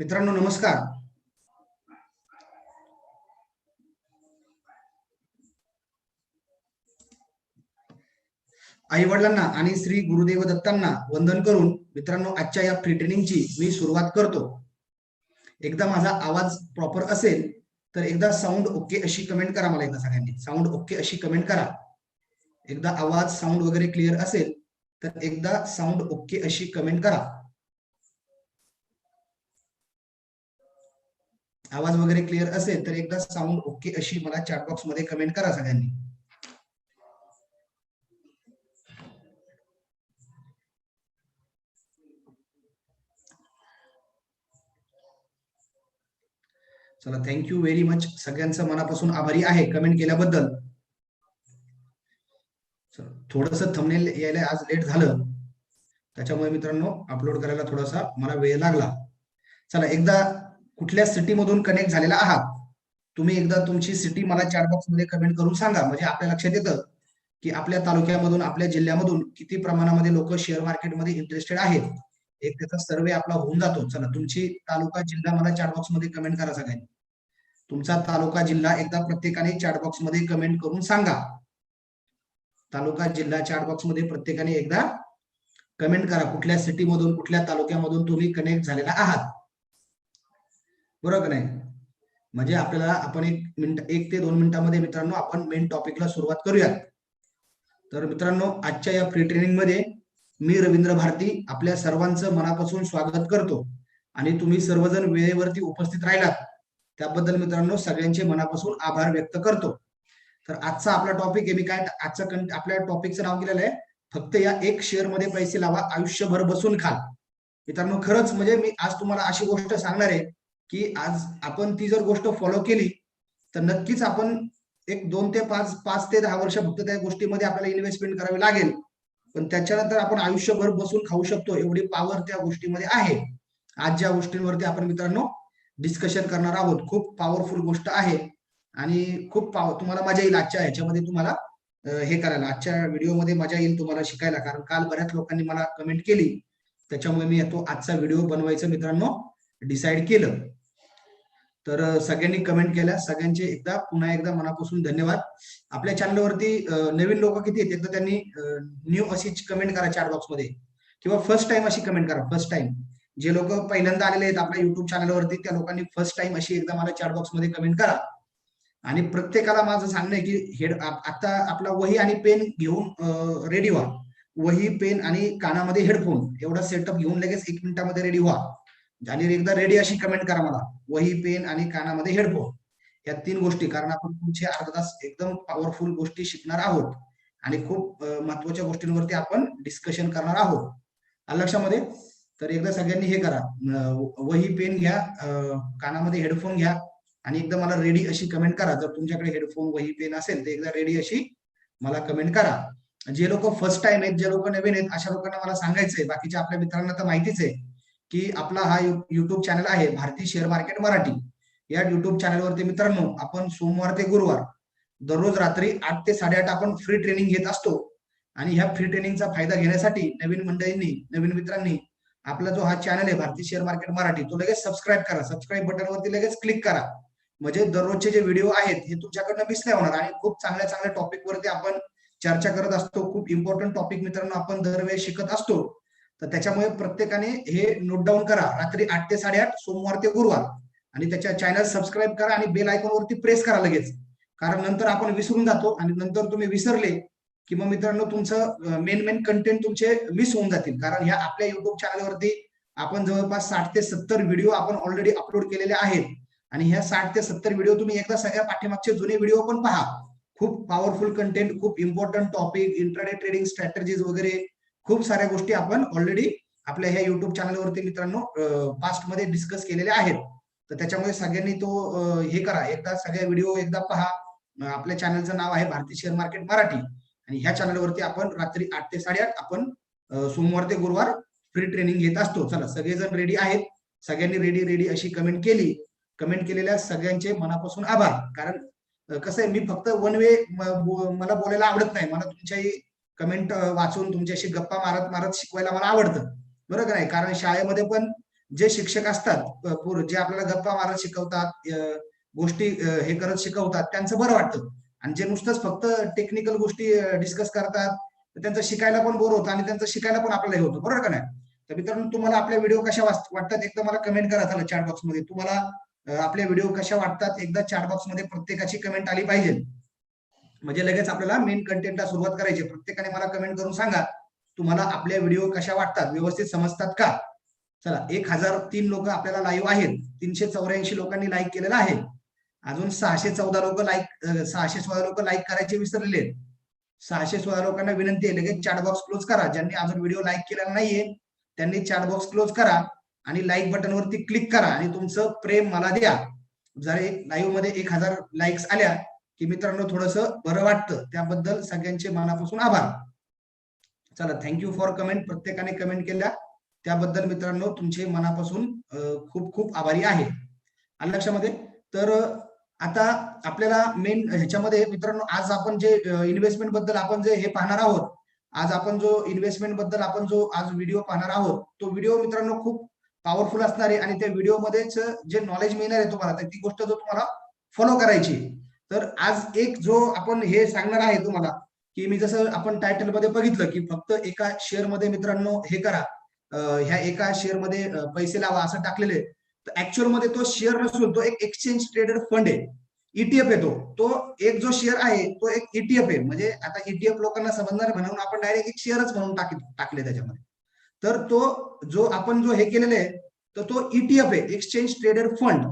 मित्रांनो नमस्कार. आई वडिलांना आणि श्री गुरुदेव दत्तांना वंदन करून मित्रांनो आजच्या या फ्री ट्रेनिंगची मी सुरुवात करतो. एकदा माझा आवाज प्रॉपर असेल तर एकदा साऊंड ओके अशी कमेंट करा मला एकदा सगळ्यांनी. साऊंड ओके अशी कमेंट करा. एकदा आवाज साऊंड वगैरे क्लिअर असेल तर एकदा साऊंड ओके अशी कमेंट करा. आवाज वगैरे क्लिअर असेल तर एकदा साऊंड ओके अशी मला चॅट बॉक्समध्ये कमेंट करा सगळ्यांनी. चला थँक्यू व्हेरी मच सगळ्यांचं मनापासून आभारी आहे कमेंट केल्याबद्दल. थोडस थंबनेल यायला आज लेट झालं. त्याच्यामुळे मित्रांनो अपलोड करायला थोडासा मला वेळ लागला. चला एकदा कुठल्या सिटी मधून कनेक्ट झालेला आहात? तुम्ही एकदा तुमची सिटी मला चॅट बॉक्समध्ये कमेंट करून सांगा. म्हणजे आपल्या लक्षात येतं की आपल्या तालुक्यामधून आपल्या जिल्ह्यामधून किती प्रमाणामध्ये लोक शेअर मार्केटमध्ये इंटरेस्टेड आहेत? एक त्याचा सर्वे आपला होऊन जातो. चला तुमची तालुका जिल्हा मला चॅट बॉक्समध्ये कमेंट करा सगळ्यांनी. तुमचा तालुका जिल्हा एकदा प्रत्येकाने चॅट बॉक्समध्ये कमेंट करून सांगा. तालुका जिल्हा चॅट बॉक्समध्ये प्रत्येकाने एकदा कमेंट करा. कुठल्या सिटी मधून कुठल्या तालुक्यामधून तुम्ही कनेक्ट झालेला आहात? बरोबर नाही? म्हणजे आपल्याला आपण एक मिनिट एक ते दोन मिनिटांमध्ये मित्रांनो आपण मेन टॉपिकला सुरुवात करूयात. तर मित्रांनो आजच्या या फ्री ट्रेनिंगमध्ये मी रवींद्र भारती आपल्या सर्वांचं मनापासून स्वागत करतो. आणि तुम्ही सर्वजण वेळेवरती उपस्थित राहिलात. त्याबद्दल मित्रांनो सगळ्यांचे मनापासून आभार व्यक्त करतो. तर आजचा आपला टॉपिक आहे मी काय आजचा आपल्या टॉपिकचं नाव केलेलं आहे फक्त या एक शेअरमध्ये पैसे लावा आयुष्यभर बसून खा मित्रांनो खरंच म्हणजे मी आज तुम्हाला अशी गोष्ट सांगणार आहे की आज आपण ती जर गोष्ट फॉलो केली तर नक्कीच आपण एक दोन ते पाच पाच ते दहा वर्ष फक्त त्या गोष्टीमध्ये आपल्याला इन्व्हेस्टमेंट करावी लागेल. पण त्याच्यानंतर आपण आयुष्यभर बसून खाऊ शकतो एवढी पॉवर त्या गोष्टीमध्ये आहे. आज ज्या गोष्टींवरती आपण मित्रांनो डिस्कशन करणार आहोत खूप पॉवरफुल गोष्ट आहे. आणि खूप तुम्हाला मजा येईल आजच्या ह्याच्यामध्ये तुम्हाला हे करायला. आजच्या व्हिडिओमध्ये मजा येईल तुम्हाला शिकायला कारण काल बऱ्याच लोकांनी मला कमेंट केली. त्याच्यामुळे मी तो आजचा व्हिडिओ बनवायचं मित्रांनो डिसाईड केलं. तर सगळ्यांनी कमेंट केल्या. सगळ्यांचे एकदा पुन्हा एकदा मनापासून धन्यवाद. आपल्या चॅनलवरती नवीन लोक किती आहेत एकदा त्यांनी न्यू अशी कमेंट करा चॅट बॉक्समध्ये. किंवा फर्स्ट टाइम अशी कमेंट करा फर्स्ट टाइम जे लोक पहिल्यांदा आलेले आहेत आपल्या युट्यूब चॅनलवरती त्या लोकांनी फर्स्ट टाइम अशी एकदा मला चॅट बॉक्समध्ये कमेंट करा. आणि प्रत्येकाला माझं सांगणं आहे की हेड आता आपला वही आणि पेन घेऊन रेडी व्हा. वही पेन आणि कानामध्ये हेडफोन एवढा सेटअप घेऊन लगेच एक मिनिटामध्ये रेडी व्हा. झाली एकदा रेडी अशी कमेंट करा मला. वही पेन आणि कानामध्ये हेडफोन या तीन गोष्टी कारण आपण तुमचे अर्धा तास एकदम पॉवरफुल गोष्टी शिकणार आहोत. आणि खूप महत्त्वाच्या गोष्टींवरती आपण डिस्कशन करणार आहोत. लक्षामध्ये? तर एकदा सगळ्यांनी हे करा. वही पेन घ्या कानामध्ये हेडफोन घ्या आणि एकदा मला रेडी अशी कमेंट करा. जर तुमच्याकडे हेडफोन वही पेन असेल तर एकदा रेडी अशी मला कमेंट करा. जे लोक फर्स्ट टाइम आहेत जे लोक नवीन आहेत अशा लोकांना मला सांगायचंय. बाकीच्या आपल्या मित्रांना तर माहितीच आहे. की आपला हा युट्यूब चॅनल आहे भारतीय शेअर मार्केट मराठी. या युट्यूब चॅनलवरती मित्रांनो आपण सोमवार ते गुरुवार दररोज रात्री आठ ते साडेआठ आपण फ्री ट्रेनिंग घेत असतो. आणि ह्या फ्री ट्रेनिंगचा फायदा घेण्यासाठी नवीन मंडळींनी नवीन मित्रांनी आपला जो हा चॅनल आहे भारतीय शेअर मार्केट मराठी तो लगेच सबस्क्राईब करा. सबस्क्राईब बटनवरती लगेच क्लिक करा. म्हणजे दररोजचे जे व्हिडिओ आहेत हे तुमच्याकडनं मिस नाही होणार. आणि खूप चांगल्या चांगल्या टॉपिक वरती आपण चर्चा करत असतो. खूप इम्पॉर्टंट टॉपिक मित्रांनो आपण दरवेळेस शिकत असतो. तर त्याच्यामुळे प्रत्येकाने हे नोट डाऊन करा. रात्री आठ ते साडेआठ सोमवार ते गुरुवार. आणि त्याच्या चॅनल सबस्क्राईब करा आणि बेल आयकॉन वरती प्रेस करा लगेच. कारण नंतर आपण विसरून जातो आणि नंतर तुम्ही विसरले की मग मित्रांनो तुमचं मेन मेन कंटेंट तुमचे मिस होऊन जातील. कारण ह्या आपल्या युट्यूब चॅनलवरती आपण जवळपास साठ ते सत्तर व्हिडिओ आपण ऑलरेडी अपलोड केलेले आहेत. आणि ह्या साठ ते सत्तर व्हिडिओ तुम्ही एकदा सगळ्या पाठीमागचे जुने व्हिडिओ पण पहा. खूप पॉवरफुल कंटेंट खूप important topic internet trading strategies वगैरे खूप साऱ्या गोष्टी आपण ऑलरेडी आपल्या ह्या युट्यूब चॅनलवरती मित्रांनो पास्टमध्ये डिस्कस केलेले आहेत. तर त्याच्यामुळे सगळ्यांनी तो हे करा. एकदा सगळ्या व्हिडिओ एकदा पहा. आपल्या चॅनलचं नाव आहे भारतीय शेअर मार्केट मराठी. आणि ह्या चॅनलवरती आपण रात्री आठ ते साडेआठ आपण सोमवार ते गुरुवार फ्री ट्रेनिंग घेत असतो. चला सगळेजण रेडी आहेत. सगळ्यांनी रेडी रेडी अशी कमेंट केली. कमेंट केलेल्या सगळ्यांचे मनापासून आभार. कारण कसं आहे मी फक्त वन वे मला बोलायला आवडत नाही. मला तुमच्याही कमेंट वाचून तुमच्याशी गप्पा मारत मारत शिकवायला मला आवडतं. बरोबर नाही कारण शाळेमध्ये पण जे शिक्षक असतात जे आपल्याला गप्पा मारत शिकवतात गोष्टी हे करत शिकवतात त्यांचं बरं वाटतं. आणि जे नुसतंच फक्त टेक्निकल गोष्टी डिस्कस करतात तर त्यांचं शिकायला पण बोर होतं आणि त्यांचं शिकायला पण आपल्याला हे होतं. बरोबर का नाही? तर मित्रांनो तुम्हाला आपल्या व्हिडिओ कशा वाटतात एकदा मला कमेंट करा चला चॅट बॉक्समध्ये. तुम्हाला आपल्या आपले व्हिडिओ कशा वाटतात एकदा चॅट बॉक्समध्ये प्रत्येकाची कमेंट आली पाहिजे. म्हणजे लगेच आपल्याला मेन कंटेंटला सुरुवात करायची. प्रत्येकाने मला कमेंट करून सांगा तुम्हाला आपले व्हिडिओ कशा वाटतात? व्यवस्थित समजतात का? चला एक हजार तीन लोक आपल्याला लाईव्ह आहेत. तीनशे चौऱ्याऐंशी लोकांनी लाईक केलेला आहे. अजून सहाशे चौदा लोक लाईक सहाशे सोळा लोक लाईक करायचे विसरलेले सहाशे सोळा लोकांना विनंती आहे लगेच चॅट बॉक्स क्लोज करा. ज्यांनी अजून व्हिडिओ लाईक केलेला नाहीये त्यांनी चॅट बॉक्स क्लोज करा आणि लाईक बटन वरती क्लिक करा आणि तुमचं प्रेम मला द्या. जर लाईव्हमध्ये एक हजार लाईक्स आल्या की मित्रांनो थोडस बरं वाटतं. त्याबद्दल सगळ्यांचे मनापासून आभार. चला थँक्यू फॉर कमेंट प्रत्येकाने कमेंट केल्या. त्याबद्दल मित्रांनो तुमचे मनापासून खूप खूप आभारी आहे. आलं लक्षामध्ये तर आता आपल्याला मेन ह्याच्यामध्ये मित्रांनो आज आपण जे इन्व्हेस्टमेंटबद्दल आपण जे हे पाहणार आहोत आज आपण जो इन्व्हेस्टमेंटबद्दल आपण जो आज व्हिडिओ पाहणार आहोत तो व्हिडिओ मित्रांनो खूप पॉवरफुल असणार आहे. आणि त्या व्हिडिओ मध्येच जे नॉलेज मिळणार आहे तुम्हाला ती गोष्ट जो तुम्हाला फॉलो करायची तर आज एक जो आपण हे सांगणार आहे तुम्हाला की मी जसं आपण टायटलमध्ये बघितलं की फक्त एका शेअरमध्ये मित्रांनो हे करा. ह्या एका शेअरमध्ये पैसे लावा असं टाकलेले तर ऍक्च्युअलमध्ये तो शेअर नसून तो एक एक्सचेंज ट्रेडेड फंड आहे. ईटीएफ आहे तो. तो एक जो शेअर आहे तो एक ईटीएफ आहे. म्हणजे आता ईटीएफ लोकांना समजणार म्हणून आपण डायरेक्ट एक शेअरच म्हणून टाक टाकले त्याच्यामध्ये. तर तो जो आपण जो हे केलेले आहे तर तो ईटीएफ आहे एक्सचेंज ट्रेडेड फंड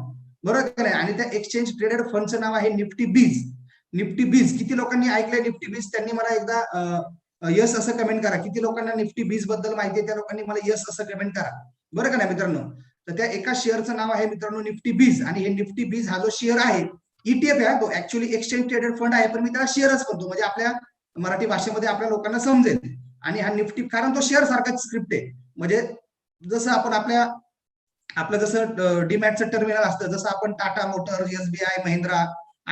बरोबर का नाही? आणि त्या एक्सचेंज ट्रेडेड फंडचं नाव आहे निफ्टी बीज. निफ्टी बीज किती लोकांनी ऐकलंय निफ्टी बीज? त्यांनी मला एकदा यस असं कमेंट करा. किती लोकांना निफ्टी बीजबद्दल माहिती आहे? त्या लोकांनी मला यस असं कमेंट करा. बरं का नाही मित्रांनो? तर त्या एका शेअरचं नाव आहे मित्रांनो निफ्टी बीज. आणि हे निफ्टी बीज हा जो शेअर आहे ईटीएफ आहे तो ऍक्च्युअली एक्सचेंज ट्रेडेड फंड आहे पण मी त्याला शेअरच करतो म्हणजे आपल्या मराठी भाषेमध्ये आपल्या लोकांना समजेल. आणि हा निफ्टी कारण तो शेअर सारखाच स्क्रिप्ट आहे. म्हणजे जसं आपण आपल्या आपलं जसं डीमॅटचं टर्मिनल असतं जसं आपण टाटा मोटर एसबीआय महिंद्रा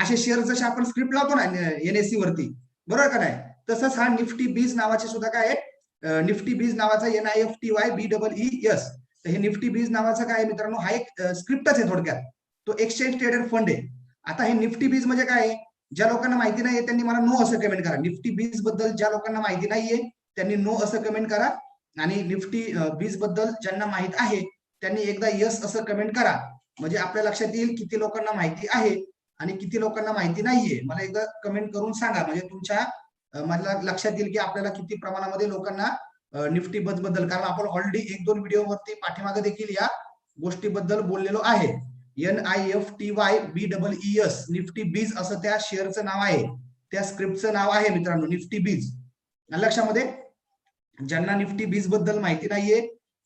असे शेअर जसे आपण स्क्रिप्ट लावतो ना एनएससी वरती. बरोबर का नाही? तसंच हा निफ्टी बीज नावाचे सुद्धा काय आहे? निफ्टी बीज नावाचा N I F T Y B double E S तर हे निफ्टी बीज नावाचा काय मित्रांनो? हा एक स्क्रिप्टच आहे थोडक्यात. तो एक्सचेंज ट्रेडेड फंड आहे. आता हे निफ्टी बीज म्हणजे काय? आहे ज्या लोकांना माहिती नाहीये त्यांनी मला नो असं कमेंट करा. निफ्टी बीजबद्दल ज्या लोकांना माहिती नाहीये त्यांनी नो असं कमेंट करा. आणि निफ्टी बीजबद्दल ज्यांना माहीत आहे त्यांनी एकदा यस असं कमेंट करा. म्हणजे आपल्या लक्षात येईल किती लोकांना माहिती आहे आणि किती लोकांना माहिती नाहीये. मला एकदा कमेंट करून सांगा. म्हणजे तुमच्या मला लक्षात येईल की आपल्याला किती प्रमाणामध्ये लोकांना निफ्टी बसबद्दल कारण आपण ऑलरेडी एक दोन व्हिडिओ वरती पाठीमागे देखील या गोष्टीबद्दल बोललेलो आहे. N I F T Y B double E S Nifty BeES असं त्या शेअरचं नाव आहे. त्या स्क्रिप्टचं नाव आहे मित्रांनो निफ्टी बीज. लक्षामध्ये ज्यांना निफ्टी बीजबद्दल माहिती नाहीये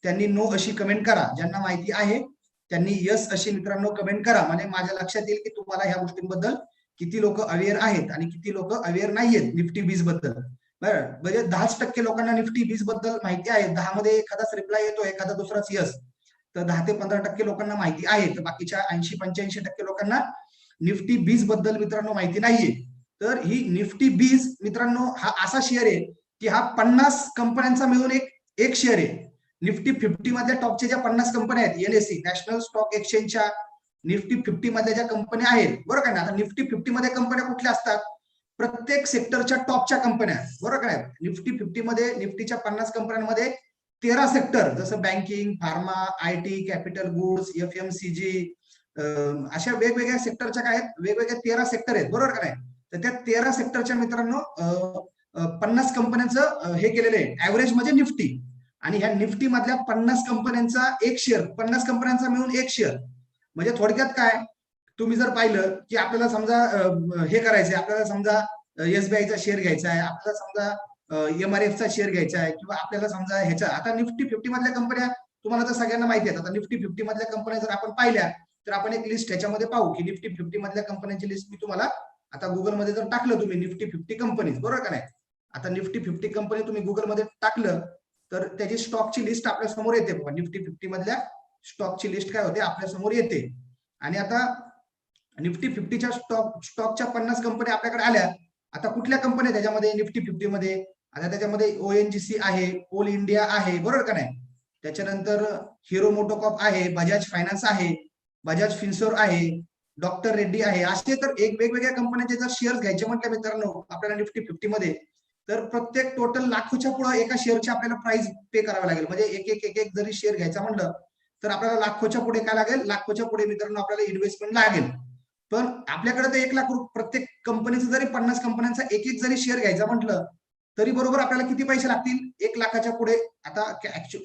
त्यांनी नो अशी कमेंट करा. ज्यांना माहिती आहे त्यांनी यस अशी मित्रांनो कमेंट करा. म्हणजे माझ्या लक्षात येईल की तुम्हाला ह्या गोष्टींबद्दल किती लोक अवेअर आहेत आणि किती लोक अवेअर नाहीयेत निफ्टी बीजबद्दल. बरं म्हणजे दहाच टक्के लोकांना निफ्टी बीजबद्दल माहिती आहे. दहा मध्ये एखादाच रिप्लाय येतो एखादा दुसराच यस तर दहा ते पंधरा टक्के लोकांना माहिती आहे. तर बाकीच्या ऐंशी पंच्याऐंशी टक्के लोकांना निफ्टी बीजबद्दल मित्रांनो माहिती नाहीये. तर ही निफ्टी बीज मित्रांनो हा असा शेअर आहे की हा पन्नास कंपन्यांचा मिळून एक एक शेअर आहे. निफ्टी फिफ्टी मधल्या टॉपच्या ज्या पन्नास कंपन्या आहेत एनएससी नॅशनल स्टॉक एक्सचेंजच्या निफ्टी फिफ्टी मधल्या ज्या कंपन्या आहेत बरोबर का ना आता निफ्टी फिफ्टी मध्ये कंपन्या कुठल्या असतात? प्रत्येक सेक्टरच्या टॉपच्या कंपन्या बरोबर काय निफ्टी फिफ्टी मध्ये निफ्टीच्या पन्नास कंपन्यांमध्ये तेरा सेक्टर जसं banking pharma I T capital goods F M C G अशा वेगवेगळ्या सेक्टरच्या काय आहेत? वेगवेगळ्या तेरा सेक्टर आहेत बरोबर का नाही? तर त्या तेरा सेक्टरच्या मित्रांनो पन्नास कंपन्यांचं हे केलेलं आहे. ऍव्हरेज म्हणजे निफ्टी. आणि ह्या निफ्टी मधल्या पन्नास कंपन्यांचा एक शेअर पन्नास कंपन्यांचा मिळून एक शेअर म्हणजे थोडक्यात काय? तुम्ही जर पाहिलं की आपल्याला समजा हे करायचंय आपल्याला समजा एसबीआयचा शेअर घ्यायचा आहे आपल्याला समजा एमआरएफचा शेअर घ्यायचा आहे किंवा आपल्याला समजा ह्याचा आता निफ्टी फिफ्टी मधल्या कंपन्या तुम्हाला तर सगळ्यांना माहिती आहेत आता निफ्टी फिफ्टी मधल्या कंपन्या जर आपण पाहिल्या तर आपण एक लिस्ट ह्याच्यामध्ये पाहू की निफ्टी फिफ्टी मधल्या कंपन्यांची लिस्ट मी तुम्हाला आता गुगलमध्ये जर टाकलं तुम्ही निफ्टी फिफ्टी कंपनीज बरोबर का नाही? आता निफ्टी फिफ्टी कंपनी तुम्ही गुगलमध्ये टाकलं तर त्याची स्टॉकची लिस्ट आपल्यासमोर येते बघा. निफ्टी फिफ्टी मधल्या स्टॉकची लिस्ट काय होते? आपल्यासमोर येते. आणि आता निफ्टी फिफ्टीच्या स्टॉक स्टॉकच्या पन्नास कंपन्या आपल्याकडे आल्या. आता कुठल्या कंपन्या त्याच्यामध्ये? निफ्टी फिफ्टी मध्ये. आता त्याच्यामध्ये ओएनजीसी आहे कोल इंडिया आहे. बरोबर का नाही? त्याच्यानंतर हिरो मोटोकॉप आहे बजाज फायनान्स आहे बजाज फिन्सोर आहे डॉक्टर रेड्डी आहे. असे तर एक वेगवेगळ्या कंपन्यांचे जर शेअर्स घ्यायचे म्हटलं मित्रांनो आपल्याला निफ्टी फिफ्टी मध्ये तर प्रत्येक टोटल लाखोच्या पुढे एका शेअरची आपल्याला प्राइस पे करावी लागेल. म्हणजे एक एक एक एक जरी शेअर घ्यायचा म्हणलं तर आपल्याला लाखोच्या पुढे काय लागेल? लाखोच्या पुढे मित्रांनो आपल्याला इन्व्हेस्टमेंट लागेल. पण आपल्याकडे तर एक लाख प्रत्येक कंपनीचं जरी पन्नास कंपन्यांचा एक एक जरी शेअर घ्यायचा म्हटलं तरी बरोबर आपल्याला किती पैसे लागतील? एक लाखाच्या पुढे. आता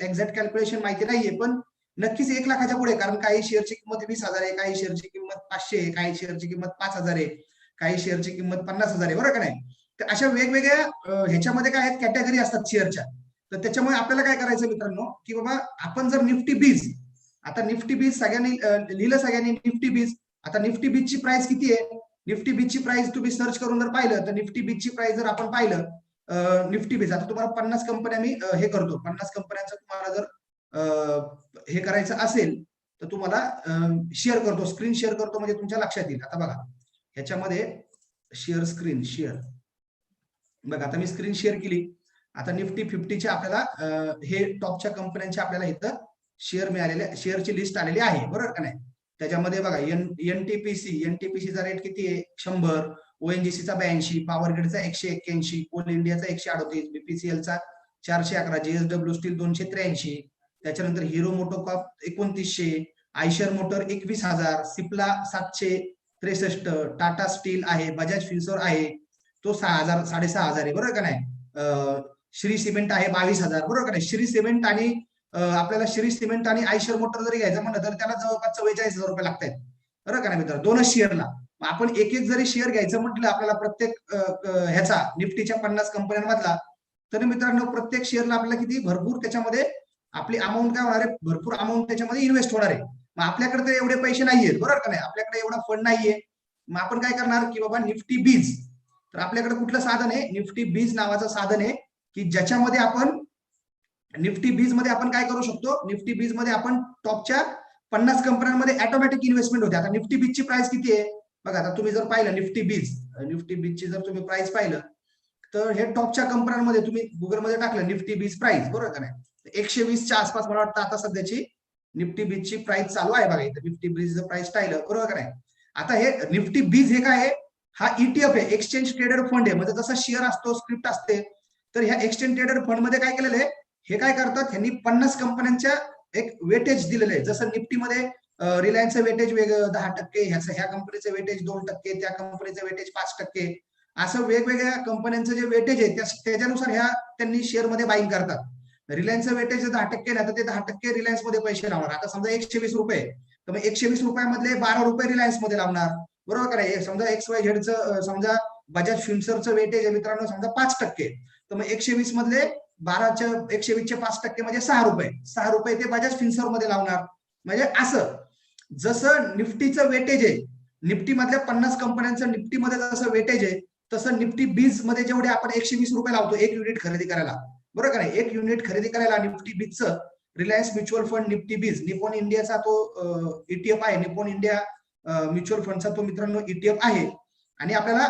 एक्झॅक्ट कॅल्क्युलेशन माहिती नाहीये पण नक्कीच एक लाखाच्या पुढे. कारण काही शेअरची किंमत वीस हजार आहे काही शेअरची किंमत पाचशे आहे काही शेअरची किंमत पाच हजार आहे काही शेअरची किंमत पन्नास हजार आहे बरोबर का नाही? तर अशा वेगवेगळ्या ह्याच्यामध्ये काय आहेत कॅटेगरी असतात शेअरच्या तर त्याच्यामुळे आपल्याला काय करायचं मित्रांनो की बाबा आपण जर निफ्टी बीज आता निफ्टी बीज सगळ्यांनी लिहिलं सगळ्यांनी निफ्टी बीज आता निफ्टी बीजची प्राइस किती आहे? निफ्टी बीजची प्राइस तुम्ही सर्च करून जर पाहिलं तर निफ्टी बीजची प्राइस जर आपण पाहिलं निफ्टी बीज आता तुम्हाला पन्नास कंपन्या मी हे करतो. पन्नास कंपन्यांचं तुम्हाला जर हे करायचं असेल तर तुम्हाला शेअर करतो. स्क्रीन शेअर करतो म्हणजे तुमच्या लक्षात येईल. आता बघा ह्याच्यामध्ये शेअर स्क्रीन शेअर बघा आता मी स्क्रीन शेअर केली. आता निफ्टी फिफ्टीच्या आपल्याला हे टॉपच्या कंपन्यांच्या आपल्याला इथं शेअर मिळालेले शेअरची लिस्ट आलेली आहे. बरोबर का नाही? त्याच्यामध्ये बघा एन एनटीपीसी एनटीपीसीचा रेट किती आहे? शंभर. ओएनजीसीचा ब्याऐंशी. पॉवरग्रिडचा एकशे एक्क्याऐंशी. कोल इंडियाचा एकशे अडतीस. बीपीसीएलचा चारशे अकरा. जेएसडब्ल्यू स्टील दोनशे त्र्याऐंशी. त्याच्यानंतर हिरो मोटोकॉप एकोणतीसशे. आयशर मोटर एकवीस हजार. सिप्ला सातशे त्रेसष्ट. टाटा स्टील आहे. बजाज फिन्सोर आहे. तो सहा हजार साडेसहा हजार आहे बरोबर का नाही? श्री सिमेंट आहे बावीस हजार बरोबर का नाही? श्री सिमेंट आणि आपल्याला श्री सिमेंट आणि आयशर मोटर जरी घ्यायचं म्हणलं तर त्याला जवळपास चव्वेचाळीस हजार रुपये लागतात बरोबर का नाही मित्र दोनच शेअरला आपण एक एक जरी शेअर घ्यायचं म्हटलं आपल्याला प्रत्येक ह्याचा निफ्टीच्या पन्नास कंपन्यांमधला तर मित्रांनो प्रत्येक शेअरला आपल्याला किती? भरपूर त्याच्यामध्ये आपली अमाऊंट काय होणार आहे? भरपूर अमाऊंट त्याच्यामध्ये इन्व्हेस्ट होणार आहे. मग आपल्याकडे तर एवढे पैसे नाहीयेत बरोबर का नाही? आपल्याकडे एवढा फंड नाहीये. मग आपण काय करणार? की बाबा निफ्टी बीज तर आपल्याकडे कुठलं साधन आहे? निफ्टी बीज नावाचं साधन आहे की ज्याच्यामध्ये आपण निफ्टी बीजमध्ये आपण काय करू शकतो? निफ्टी बीजमध्ये आपण टॉपच्या पन्नास कंपन्यांमध्ये ऑटोमॅटिक इन्व्हेस्टमेंट होते. आता निफ्टी बीजची प्राइस किती आहे? बघा आता तुम्ही जर पाहिलं निफ्टी बीज निफ्टी बीजची जर तुम्ही प्राइस पाहिलं तर हे टॉपच्या कंपन्यांमध्ये तुम्ही गुगलमध्ये टाकलं निफ्टी बीज प्राइस बरोबर का नाही? एकशे वीसच्या आसपास मला वाटतं आता सध्याची निफ्टी बीजची प्राइस चालू आहे बघा इथं. निफ्टी बीज प्राइस टाकलं बरोबर का नाही? आता हे निफ्टी बीज हे काय आहे? हा ईटीएफ आहे एक्सचेंज ट्रेडेड फंड आहे. म्हणजे जसा शेअर असतो स्क्रिप्ट असते तर ह्या एक्सचेंज ट्रेडेड फंडमध्ये काय केलेलं आहे? हे काय करतात? ह्यांनी पन्नास कंपन्यांच्या एक वेटेज दिलेलं आहे. जसं निफ्टीमध्ये रिलायन्सचं वेटेज वेगळं दहा टक्के ह्याचं ह्या कंपनीचं वेटेज दोन टक्के त्या कंपनीचं वेटेज पाच टक्के. असं वेगवेगळ्या कंपन्यांचं जे वेटेज आहे त्या- त्याच्यानुसार ह्या त्यांनी शेअरमध्ये बाईंग करतात. रिलायन्सचं वेटेज दहा टक्के नाही तर ते दहा टक्के रिलायन्समध्ये पैसे लावणार. आता समजा एकशे वीस रुपये तर मग एकशे वीस रुपयामधले बारा रुपये रिलायन्समध्ये लावणार. बरोबर का नाही? समजा एक्स वाय झेडचं समजा बजाज फिन्सरचं वेटेज आहे मित्रांनो समजा पाच टक्के. तर मग एकशे वीस मधले बाराच्या एकशे वीसचे पाच टक्के म्हणजे सहा रुपये. सहा रुपये ते बजाज फिन्सरमध्ये लावणार. म्हणजे असं. जसं निफ्टीचं वेटेज आहे निफ्टी मधल्या पन्नास कंपन्यांचं निफ्टी मध्ये जसं वेटेज आहे तसं निफ्टी बीजमध्ये जेवढे आपण एकशे वीस रुपये लावतो एक युनिट खरेदी करायला. बरोबर का नाही? एक युनिट खरेदी करायला Nifty बीजचं Reliance mutual fund Nifty BeES Nippon इंडियाचा तो ईटीएफ आहे. निपोन इंडिया म्युच्युअल फंडचा तो मित्रांनो ईटीएफ आहे. आणि आपल्याला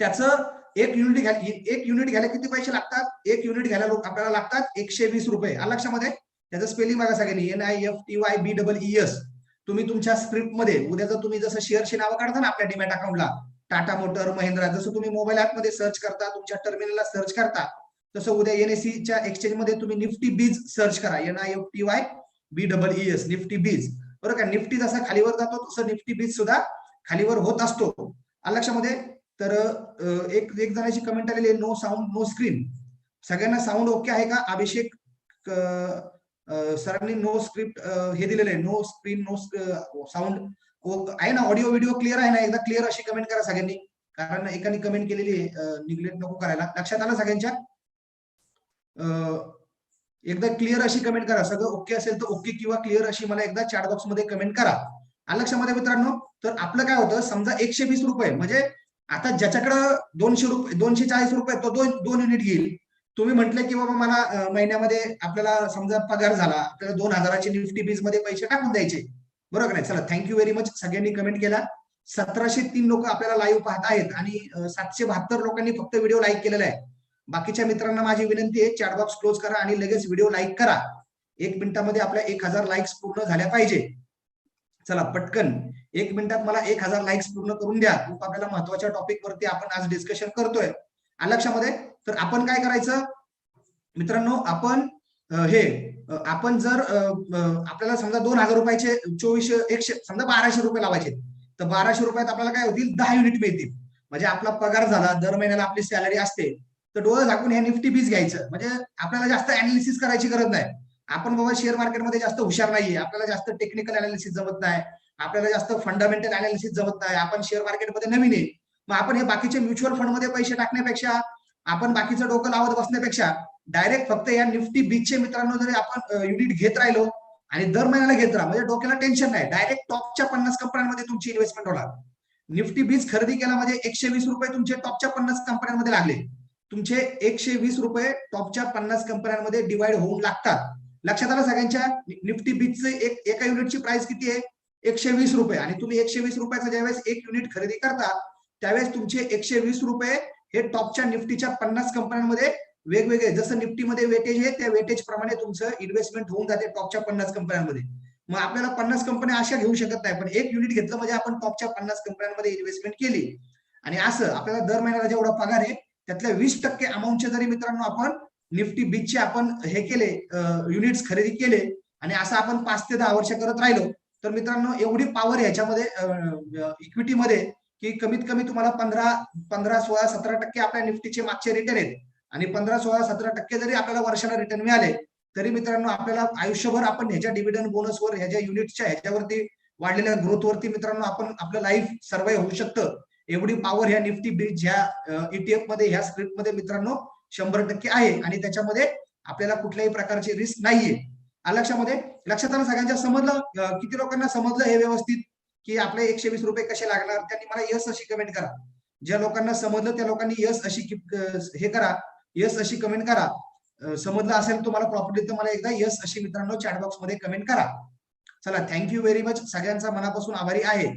त्याचं एक युनिट घ्या एक युनिट घ्यायला किती पैसे लागतात? एक युनिट घ्यायला लोक आपल्याला लागतात एकशे वीस रुपये. आलं लक्षामध्ये? त्याचं स्पेलिंग बघा सगळ्यांनी. N I F T Y B double E S तुम्ही तुमच्या स्क्रिप्टमध्ये उद्या जर तुम्ही जसं शेअरची नावं काढता ना आपल्या डिमॅट अकाउंटला टाटा मोटर महिंद्रा जसं तुम्ही मोबाईल ऍपमध्ये सर्च करता तुमच्या टर्मिनलला सर्च करता तसं उद्या एनएससीच्या एक्सचेंजमध्ये तुम्ही निफ्टी बीज सर्च करा. N I F T Y B double E S Nifty BeES. बरं का निफ्टी जसा खालीवर जातो तसं निफ्टी बीज सुद्धा खालीवर होत असतो. लक्षामध्ये तर एक एक जणांची कमेंट आलेली आहे नो साऊंड नो स्क्रीन सगळ्यांना साऊंड ओके आहे का? अभिषेक सरांनी नो स्क्रिप्ट हे दिलेलं आहे. नो स्क्रीन नो साऊंड आहे ना ऑडिओ व्हिडिओ क्लिअर आहे ना? एकदा क्लिअर अशी कमेंट करा सगळ्यांनी. कारण एकाने कमेंट केलेली आहे निग्लेक्ट नको करायला. लक्षात आलं सगळ्यांच्या? एकदा क्लिअर अशी कमेंट करा. सगळं ओके असेल तर ओके किंवा क्लिअर अशी मला एकदा चॅट बॉक्समध्ये कमेंट करा. आलं लक्षामध्ये मित्रांनो? तर आपलं काय होतं? समजा एकशे वीस रुपये म्हणजे आता ज्याच्याकडं दोनशे रुपये दोनशे चाळीस रुपये तो दोन दोन युनिट घेईल. तुम्ही म्हटले की बाबा मला महिन्यामध्ये आपल्याला समजा पगार झाला आपल्याला दोन हजाराचे निफ्टी बीजमध्ये पैसे टाकून द्यायचे. बरोबर नाही चला थँक्यू व्हेरी मच सगळ्यांनी कमेंट केला. सतराशे तीन लोक आपल्याला लाईव्ह पाहत आहेत आणि सातशे बहात्तर लोकांनी फक्त व्हिडिओ लाईक केलेला आहे. बाकीच्या मित्रांना माझी विनंती आहे चॅट बॉक्स क्लोज करा आणि लगेच व्हिडिओ लाईक करा. एक मिनिटामध्ये आपल्या एक हजार लाईक्स पूर्ण झाल्या पाहिजे. चला पटकन. एक मिनिटात मला एक हजार लाईक्स पूर्ण करून द्या. खूप आपल्याला महत्त्वाच्या टॉपिक वरती आपण आज डिस्कशन करतोय. आणि लक्षामध्ये तर आपण काय करायचं? मित्रांनो आपण हे आपण जर आपल्याला समजा दोन हजार रुपयाचे चोवीसशे एकशे समजा बाराशे रुपये लावायचे तर बाराशे रुपयात आपल्याला काय होतील? दहा युनिट मिळतील. म्हणजे आपला पगार झाला दर महिन्याला आपली सॅलरी असते. तर डोळं झाकून हे निफ्टी बीज घ्यायचं. म्हणजे आपल्याला जास्त अनालिसिस करायची गरज नाही. आपण बाबा शेअर मार्केटमध्ये जास्त हुशार नाहीये. आपल्याला जास्त टेक्निकल अनालिसिस जमत नाही. आपल्याला जास्त फंडामेंटल अनालिसिस जमत नाही. आपण शेअर मार्केटमध्ये नवीन आहे. मग आपण हे बाकीचे म्युच्युअल फंडमध्ये पैसे टाकण्यापेक्षा आपण बाकीचं डोकं लावत बसण्यापेक्षा डायरेक्ट फक्त या निफ्टी बीचचे मित्रांनो जरी आपण युनिट घेत राहिलो आणि दर महिन्याला घेत राहा म्हणजे डोक्याला टेन्शन नाही. डायरेक्ट टॉपच्या पन्नास कंपन्यांमध्ये तुमची इन्व्हेस्टमेंट होणार. निफ्टी बीज खरेदी केला म्हणजे एकशे वीस रुपये तुमचे टॉपच्या पन्नास कंपन्यांमध्ये लागले. तुमचे एकशे वीस रुपये टॉपच्या पन्नास कंपन्यांमध्ये डिवाइड होऊन लागतात. लक्षात आलं सगळ्यांच्या? निफ्टी बीचचे एक एका युनिटची प्राइस किती आहे? एकशे वीस रुपये. आणि तुम्ही एकशे वीस रुपयाचा ज्यावेळेस एक युनिट खरेदी करता त्यावेळेस तुमचे एकशे वीस रुपये हे टॉपच्या निफ्टीच्या पन्नास कंपन्यांमध्ये वेगवेगळे जसं निफ्टीमध्ये वेटेज आहे त्या वेटेज प्रमाणे तुमचं इन्व्हेस्टमेंट होऊन जाते टॉपच्या पन्नास कंपन्यांमध्ये. मग आपल्याला पन्नास कंपन्या अशा घेऊ शकत नाही पण एक युनिट घेतलं म्हणजे आपण टॉपच्या पन्नास कंपन्यांमध्ये इन्व्हेस्टमेंट केली. आणि असं आपल्याला दर महिन्याला जेवढा पगार आहे त्यातल्या वीस टक्के अमाऊंटचे जरी मित्रांनो आपण निफ्टी बीचचे आपण हे केले युनिट्स खरेदी केले आणि असं आपण पाच ते दहा वर्ष करत राहिलो तर मित्रांनो एवढी पॉवर ह्याच्यामध्ये इक्विटीमध्ये की कमीत कमी तुम्हाला पंधरा पंधरा सोळा सतरा टक्के आपल्या निफ्टीचे मागचे रिटर्न आहेत. आणि पंधरा सोळा सतरा टक्के जरी आपल्याला वर्षाला रिटर्न मिळाले तरी मित्रांनो आपल्याला आयुष्यभर आपण ह्याच्या डिव्हिडंड बोनसवर ह्याच्या युनिटच्या ह्याच्यावरती वाढलेल्या ग्रोथवरती मित्रांनो आपण आपलं लाईफ सर्वे होऊ शकतं. एवढी पॉवर ह्या निफ्टी ब्रिज ह्या ईटीएफमध्ये ह्या स्क्रिप्टमध्ये मित्रांनो शंभर टक्के आहे. आणि त्याच्यामध्ये आपल्याला कुठल्याही प्रकारची रिस्क नाहीये. लक्षामध्ये लक्षात आलं सगळ्यांच्या समजलं? किती लोकांना समजलं हे व्यवस्थित? की आपले एकशे वीस रुपये कसे लागणार? त्यांनी मला यस अशी कमेंट करा. ज्या लोकांना समजलं त्या लोकांनी यस अशी हे करा. यस अशी कमेंट करा. समजलं असेल तुम्हाला प्रॉपर्टी तर मला एकदा यस अशी मित्रांनो चॅटबॉक्समध्ये कमेंट करा. चला थँक्यू व्हेरी मच सगळ्यांचा मनापासून आभारी आहे.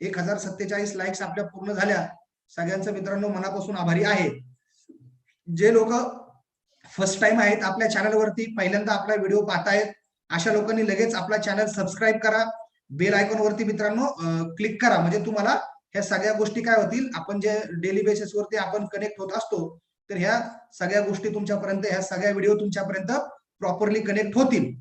एक हजार सत्तेचाळीस लाईक्स आपल्या पूर्ण झाल्या. सगळ्यांचं मित्रांनो मनापासून आभारी आहे. जे लोक फर्स्ट टाइम आहेत आपल्या चॅनलवरती पहिल्यांदा आपला व्हिडिओ पाहतायत अशा लोकांनी लगेच आपला चॅनल सबस्क्राईब करा. बेल आयकॉन वरती मित्रांनो क्लिक करा. म्हणजे तुम्हाला ह्या सगळ्या गोष्टी काय होतील? आपण जे डेली बेसिसवरती आपण कनेक्ट होत असतो तर ह्या सगळ्या गोष्टी तुमच्यापर्यंत ह्या सगळ्या व्हिडिओ तुमच्यापर्यंत प्रॉपरली कनेक्ट होतील.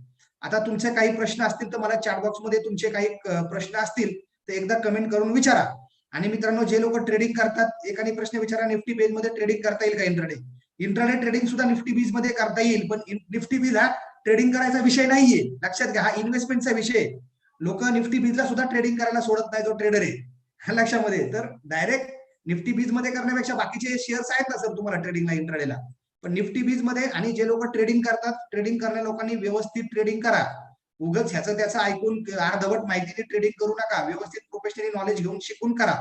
आता तुमचे काही प्रश्न असतील तर मला चॅटबॉक्समध्ये तुमचे काही प्रश्न असतील तर एकदा कमेंट करून विचारा. आणि मित्रांनो जे लोक ट्रेडिंग करतात एकाने प्रश्न विचारा निफ्टी बेजमध्ये ट्रेडिंग करता येईल का इंटरडे इंटरनेट ट्रेडिंग सुद्धा निफ्टी बीजमध्ये करता येईल पण निफ्टी बीज हा ट्रेडिंग करायचा विषय नाहीये. लक्षात घ्या हा इन्व्हेस्टमेंटचा विषय लोक निफ्टी बीजला सुद्धा ट्रेडिंग करायला सोडत नाही जो ट्रेडर आहे. लक्षामध्ये तर डायरेक्ट निफ्टी बीजमध्ये करण्यापेक्षा बाकीचे शेअर्स आहेत ना सर तुम्हाला ट्रेडिंगला इंटरडेला पण निफ्टी बीजमध्ये आणि जे लोक ट्रेडिंग करतात ट्रेडिंग करणाऱ्या लोकांनी व्यवस्थित ट्रेडिंग करा. उगच ह्याचं त्याचं ऐकून अर्धवट माहितीने ट्रेडिंग करू नका. व्यवस्थित प्रोफेशनली नॉलेज घेऊन शिकून करा.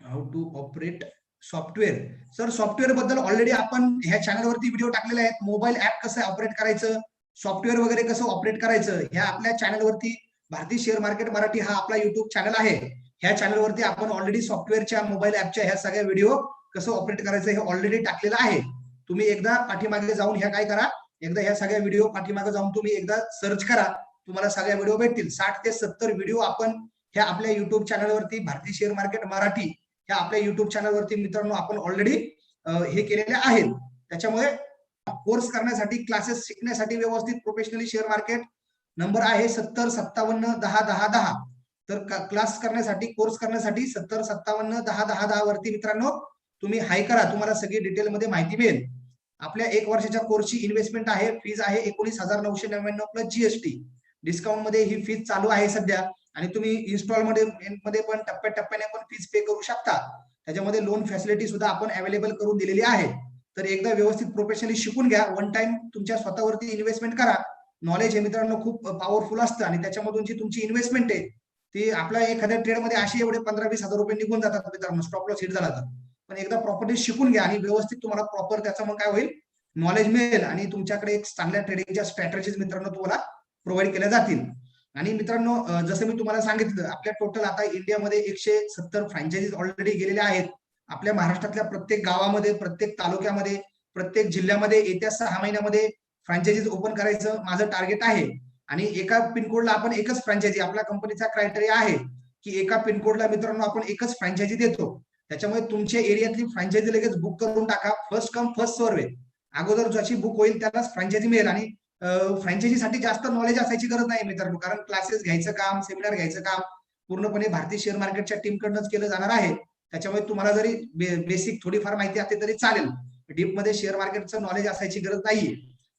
How to operate software sir सॉफ्टवेअरबद्दल already आपण ह्या चॅनलवरती व्हिडिओ टाकलेले आहेत. मोबाईल ऍप कसं ऑपरेट करायचं? सॉफ्टवेअर वगैरे कसं ऑपरेट करायचं? ह्या आपल्या चॅनलवरती भारतीय शेअर मार्केट मराठी हा आपला युट्यूब चॅनल आहे. ह्या चॅनलवरती आपण ऑलरेडी सॉफ्टवेअरच्या मोबाईल ऍपच्या ह्या सगळ्या व्हिडिओ कसं ऑपरेट करायचं हे ऑलरेडी टाकलेलं आहे. तुम्ही एकदा पाठीमागे जाऊन ह्या काय करा? एकदा ह्या सगळ्या व्हिडिओ पाठीमागे जाऊन तुम्ही एकदा सर्च करा. तुम्हाला सगळ्या व्हिडिओ भेटतील. साठ ते सत्तर व्हिडिओ आपण ह्या आपल्या युट्यूब चॅनलवरती भारतीय शेअर मार्केट मराठी ह्या आपल्या युट्यूब चॅनलवरती मित्रांनो आपण ऑलरेडी हे केलेले आहेत. त्याच्यामुळे कोर्स करण्यासाठी क्लासेस शिकण्यासाठी व्यवस्थित प्रोफेशनली शेअर मार्केट नंबर आहे सत्तर सत्तावन्न दहा दहा दहा. तर क्लास करण्यासाठी कोर्स करण्यासाठी सत्तर सत्तावन्न दहा दहा दहा वरती मित्रांनो तुम्ही हाय करा. तुम्हाला सगळी डिटेलमध्ये माहिती मिळेल. आपल्या एक वर्षाच्या कोर्सची इन्व्हेस्टमेंट आहे. फीज आहे एकोणीस हजार नऊशे नव्याण्णव प्लस जीएसटी डिस्काउंटमध्ये ही फीज चालू आहे सध्या. आणि तुम्ही इन्स्टॉलमध्ये मध्ये पण टप्प्याटप्प्याने पण फीज पे करू शकता. त्याच्यामध्ये लोन फॅसिलिटी सुद्धा आपण अवेलेबल करून दिलेली आहे. तर एकदा व्यवस्थित प्रोफेशनली शिकून घ्या. वन टाइम तुमच्या स्वतःवरती इन्व्हेस्टमेंट करा. नॉलेज हे मित्रांनो खूप पॉवरफुल असतं. आणि त्याच्यामधून जी तुमची इन्व्हेस्टमेंट आहे ती आपल्या एखाद्या ट्रेडमध्ये असे एवढे पंधरा वीस हजार रुपये निघून जातात मित्रांनो. स्टॉप लॉस हिट झाला तर. पण एकदा प्रॉपर्टी शिकून घ्या आणि व्यवस्थित तुम्हाला प्रॉपर त्याचं मग काय होईल? नॉलेज मिळेल. आणि तुमच्याकडे एक चांगल्या ट्रेडिंगच्या स्ट्रॅटेजीज मित्रांनो तुम्हाला प्रोव्हाइड केल्या जातील. आणि मित्रांनो जसं मी तुम्हाला सांगितलं आपल्या टोटल आता इंडियामध्ये एकशे सत्तर फ्रँचायझीज ऑलरेडी गेलेल्या आहेत. आपल्या महाराष्ट्रातल्या प्रत्येक गावामध्ये प्रत्येक तालुक्यामध्ये प्रत्येक जिल्ह्यामध्ये येत्या सहा महिन्यामध्ये फ्रँचायझीज ओपन करायचं माझं टार्गेट आहे. आणि एका पिनकोडला आपण एकच फ्रँचायझी आपल्या कंपनीचा क्रायटेरिया आहे की एका पिनकोडला मित्रांनो आपण एकच फ्रँचायझी देतो. त्याच्यामुळे तुमच्या एरियातली फ्रँचायझी लगेच बुक करून टाका. फर्स्ट कम फर्स्ट सर्वे अगोदर ज्याची बुक होईल त्यालाच फ्रँचायझी मिळेल. आणि फ्रँचायझीसाठी जास्त नॉलेज असायची गरज नाही मित्रांनो. कारण क्लासेस घ्यायचं काम सेमिनार घ्यायचं काम पूर्णपणे भारतीय शेअर मार्केटच्या टीमकडनंच केलं जाणार आहे. त्याच्यामुळे तुम्हाला जरी बेसिक थोडीफार माहिती असते तरी चालेल. डीपमध्ये शेअर मार्केटचं नॉलेज असायची गरज नाहीये.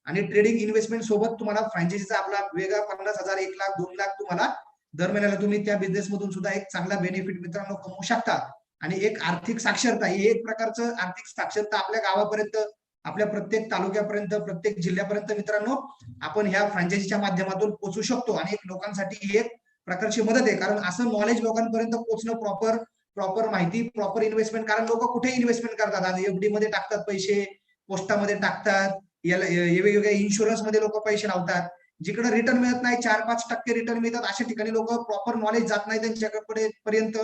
आणि ट्रेडिंग इन्व्हेस्टमेंट सोबत तुम्हाला फ्रँचायझीचा आपला वेगळा पन्नास हजार एक लाख दोन लाख तुम्हाला दर महिन्याला तुम्ही त्या बिझनेस मधून सुद्धा एक चांगला बेनिफिट मित्रांनो कमवू शकता. आणि एक आर्थिक साक्षरता ही एक प्रकारचं आर्थिक साक्षरता आपल्या गावापर्यंत आपल्या प्रत्येक तालुक्यापर्यंत प्रत्येक जिल्ह्यापर्यंत मित्रांनो आपण ह्या फ्रँचायझीच्या माध्यमातून पोहोचू शकतो आणि एक लोकांसाठी एक प्रकारची मदत आहे. कारण असं नॉलेज लोकांपर्यंत पोहोचणं प्रॉपर प्रॉपर माहिती प्रॉपर इन्व्हेस्टमेंट कारण लोक कुठे इन्व्हेस्टमेंट करतात? आज एफडी मध्ये टाकतात पैसे पोस्टामध्ये टाकतात वेगवेगळ्या इन्शुरन्समध्ये लोक पैसे लावतात. जिकडे रिटर्न मिळत नाही चार पाच टक्के रिटर्न मिळतात अशा ठिकाणी लोक प्रॉपर नॉलेज जात नाही त्यांच्याकडे पर्यंत.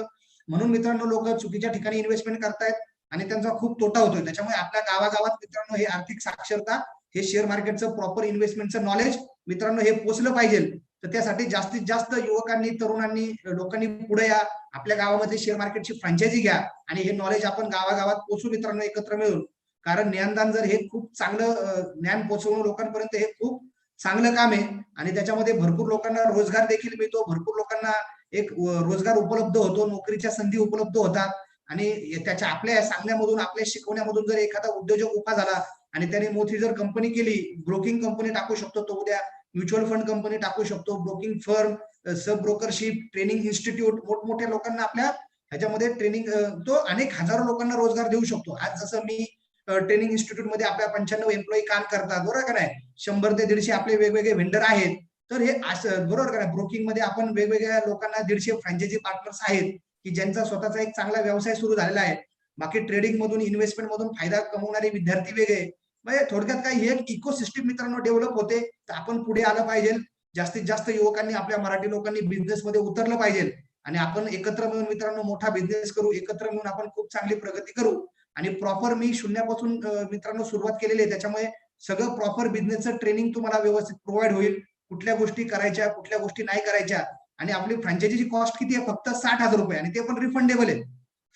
म्हणून मित्रांनो लोक चुकीच्या ठिकाणी इन्व्हेस्टमेंट करतायत. आणि त्यांचा खूप तोटा होतोय. त्याच्यामुळे आपल्या गावागावात मित्रांनो हे आर्थिक साक्षरता हे शेअर मार्केटचं प्रॉपर इन्व्हेस्टमेंटचं नॉलेज मित्रांनो हे पोचलं पाहिजे. तर त्यासाठी जास्तीत जास्त युवकांनी तरुणांनी लोकांनी पुढे या. आपल्या गावामध्ये शेअर मार्केटची फ्रँचायझी घ्या आणि हे नॉलेज आपण गावागावात पोचू मित्रांनो एकत्र मिळून. कारण ज्ञानदान जर हे खूप चांगलं ज्ञान पोचवणं लोकांपर्यंत हे खूप चांगलं काम आहे. आणि त्याच्यामध्ये भरपूर लोकांना रोजगार देखील मिळतो. भरपूर लोकांना एक रोजगार उपलब्ध होतो. नोकरीच्या संधी उपलब्ध होतात. आणि त्याच्या आपल्या सांगण्यामधून आपल्या शिकवण्यामधून जर एखादा उद्योजक उभा झाला आणि त्याने मोठी जर कंपनी केली ब्रोकिंग कंपनी टाकू शकतो तो उद्या म्युच्युअल फंड कंपनी टाकू शकतो broking firm sub brokership training institute मोठमोठ्या लोकांना आपल्या ह्याच्यामध्ये ट्रेनिंग तो अनेक हजारो लोकांना रोजगार देऊ शकतो. आज जसं मी ट्रेनिंग इन्स्टिट्यूटमध्ये आपल्या पंच्याण्णव एम्प्लॉई काम करतात बरोबर का नाही? शंभर ते दीडशे आपले वेगवेगळे व्हेंडर आहेत. तर हे असं बरोबर का नाही? ब्रोकिंगमध्ये आपण वेगवेगळ्या लोकांना दीडशे फ्रँचायझी पार्टनर्स आहेत. की ज्यांचा स्वतःचा एक चांगला व्यवसाय सुरू झालेला आहे. बाकी ट्रेडिंग मधून इन्व्हेस्टमेंट मधून फायदा कमवणारे विद्यार्थी वेगळे. म्हणजे थोडक्यात काय एक इकोसिस्टम मित्रांनो डेव्हलप होते तर आपण पुढे आलं पाहिजे. जास्तीत जास्त युवकांनी आपल्या मराठी लोकांनी बिझनेस मध्ये उतरलं पाहिजे. आणि आपण एकत्र मिळून मित्रांनो मोठा बिझनेस करू एकत्र मिळून आपण खूप चांगली प्रगती करू. आणि प्रॉपर मी शून्यापासून मित्रांनो सुरुवात केलेली आहे. त्याच्यामुळे सगळं प्रॉपर बिझनेसचं ट्रेनिंग तुम्हाला व्यवस्थित प्रोव्हाइड होईल. कुठल्या गोष्टी करायच्या कुठल्या गोष्टी नाही करायच्या आणि आपली फ्रँचायझीची कॉस्ट किती आहे? फक्त साठ हजार रुपये. आणि ते पण रिफंडेबल आहे.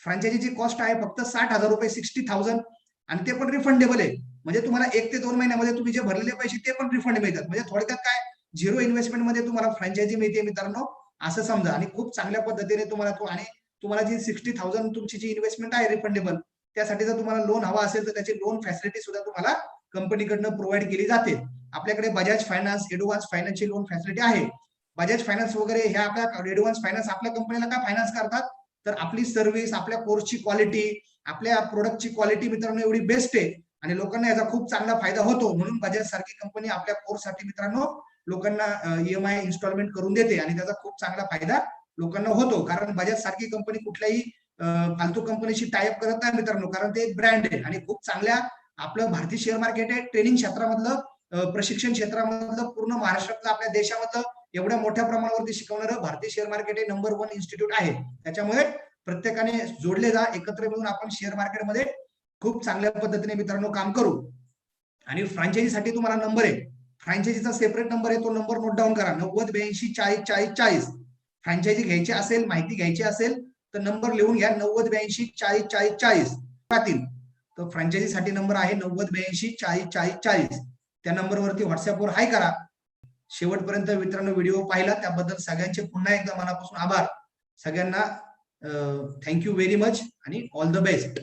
फ्रँचायझीची कॉस्ट आहे फक्त साठ हजार रुपये सिक्स्टी थाउजंड आणि ते पण रिफंडेबल आहे. म्हणजे तुम्हाला एक ते दोन महिन्यामध्ये तुम्ही जे भरलेले पैसे ते पण रिफंड मिळतात. म्हणजे थोडक्यात काय? झिरो इन्व्हेस्टमेंटमध्ये तुम्हाला फ्रँचायझी मिळते मित्रांनो. असं समजा. आणि खूप चांगल्या पद्धतीने तुम्हाला तो आणि तुम्हाला जी सिक्स्टी थाउजंड तुमची जी इन्व्हेस्टमेंट आहे रिफंडेबल त्यासाठी जर तुम्हाला लोन हवा असेल तर त्याची लोन फॅसिलिटी सुद्धा तुम्हाला कंपनीकडनं प्रोव्हाइड केली जाते. आपल्याकडे बजाज फायनान्स एडव्हान्स फायनान्सची लोन फॅसिलिटी आहे. बजाज फायनान्स वगैरे ह्या आपल्या एडव्हान्स फायनान्स आपल्या कंपनीला काय फायनान्स करतात? तर आपली सर्व्हिस आपल्या कोर्सची क्वालिटी आपल्या प्रोडक्टची क्वालिटी मित्रांनो एवढी बेस्ट आहे. आणि लोकांना याचा खूप चांगला फायदा होतो. म्हणून बजाज सारखी कंपनी आपल्या कोर्ससाठी मित्रांनो लोकांना ईएमआय इन्स्टॉलमेंट करून देते. आणि त्याचा खूप चांगला फायदा लोकांना होतो. कारण बजाज सारखी कंपनी कुठल्याही फालतू कंपनीशी टायअप करत नाही मित्रांनो. कारण ते एक ब्रँड आहे. आणि खूप चांगल्या आपलं भारतीय शेअर मार्केट आहे. ट्रेनिंग क्षेत्रामधलं प्रशिक्षण क्षेत्रामधलं पूर्ण महाराष्ट्रातलं आपल्या देशामधलं एवढ्या मोठ्या प्रमाणावरती शिकवणारं भारतीय शेअर मार्केट हे नंबर वन इन्स्टिट्यूट आहे. त्याच्यामुळे प्रत्येकाने जोडले जा एकत्र मिळून आपण शेअर मार्केटमध्ये खूप चांगल्या पद्धतीने मित्रांनो काम करू. आणि फ्रँचायझीसाठी तुम्हाला नंबर आहे. फ्रँचायझीचा सेपरेट नंबर आहे तो नंबर नोट डाऊन करा. नव्वद ब्याऐंशी चाळीस चाळीस चाळीस. फ्रँचायझी घ्यायची असेल माहिती घ्यायची असेल तर नंबर लिहून घ्या. नव्वद ब्याऐंशी चाळीस चाळीस चाळीस. राहतील. तर फ्रँचायझीसाठी नंबर आहे नव्वद ब्याऐंशी चाळीस चाळीस चाळीस. त्या नंबरवरती व्हॉट्सअपवर हाय करा. शेवटपर्यंत मित्रांनो व्हिडिओ पाहिला. त्याबद्दल सगळ्यांचे पुन्हा एकदा मनापासून आभार. सगळ्यांना थँक्यू व्हेरी मच आणि ऑल द बेस्ट